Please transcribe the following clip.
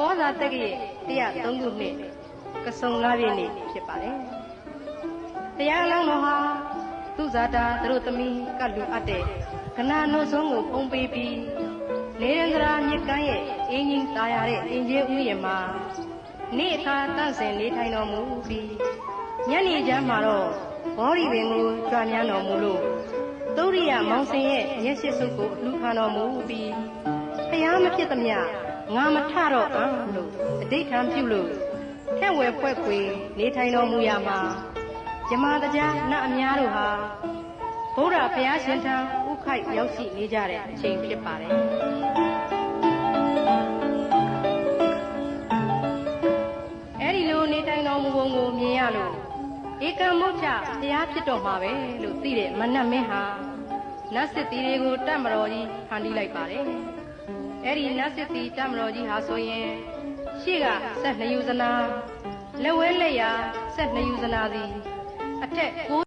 ကောဇာတက္ကရဲ့103ခုနှစ်ကဆုံလာပြည့်နေ့ဖြစ်ပါတယ်။တရားလောင်းတော်ဟာသူဇာတာသူတို့သမီးကလူအပ်တဲ့ကနာနုံဆုံးကိုပုံပေးပြီးနေရန္ဒရာမြစ်ကမ်းရဲ့အင်းကြီးသာယာတဲ့အင်ကြီးဥယျာဉ်မှာနေ့အခါတန့်စင်နေထိုင်တော်မူပြီးညနေချမ်းမှာတော့ဘောရီပင်ကိုကြွားမြန်းတော်မူလို့သုရိယမောင်စင်ရဲ့မျက်ရှိစုပ်ကိုအလှူခံတော်မူပြီးဖျားမဖြစ်သမျှ ငါမထတော့အံ့လို့အဋိဌံပြုလို့ထက်ဝယ်ဖွဲ့ခွေနေထိုင်တော်မူရာမှာဇမားတရားနတ်အများတို့ဟာဘုရားဘုရားရှင်ထံဥခိုက်ရောက်ရှိနေကြတဲ့အချိန်ဖြစ်ပါတယ်အဲ့ဒီလိုနေထိုင်တော်မူပုံကိုမြင်ရလို့ဧကံမုတ်ချဘုရားဖြစ်တော်မှာပဲလို့သိတဲ့မနတ်မင်းဟာ နတ်စစ်တီတွေကိုတတ်မတော်ကြီးဖန်တီးလိုက်ပါတယ်အဲ့ဒီနတ်စစ်တီတတ်မတော်ကြီးဟာဆိုရင်ရှေ့ကဆက်နှစ်ယူဇနာလက်ဝဲလက်ရာဆက်နှစ်ယူဇနာစီအထက်ကို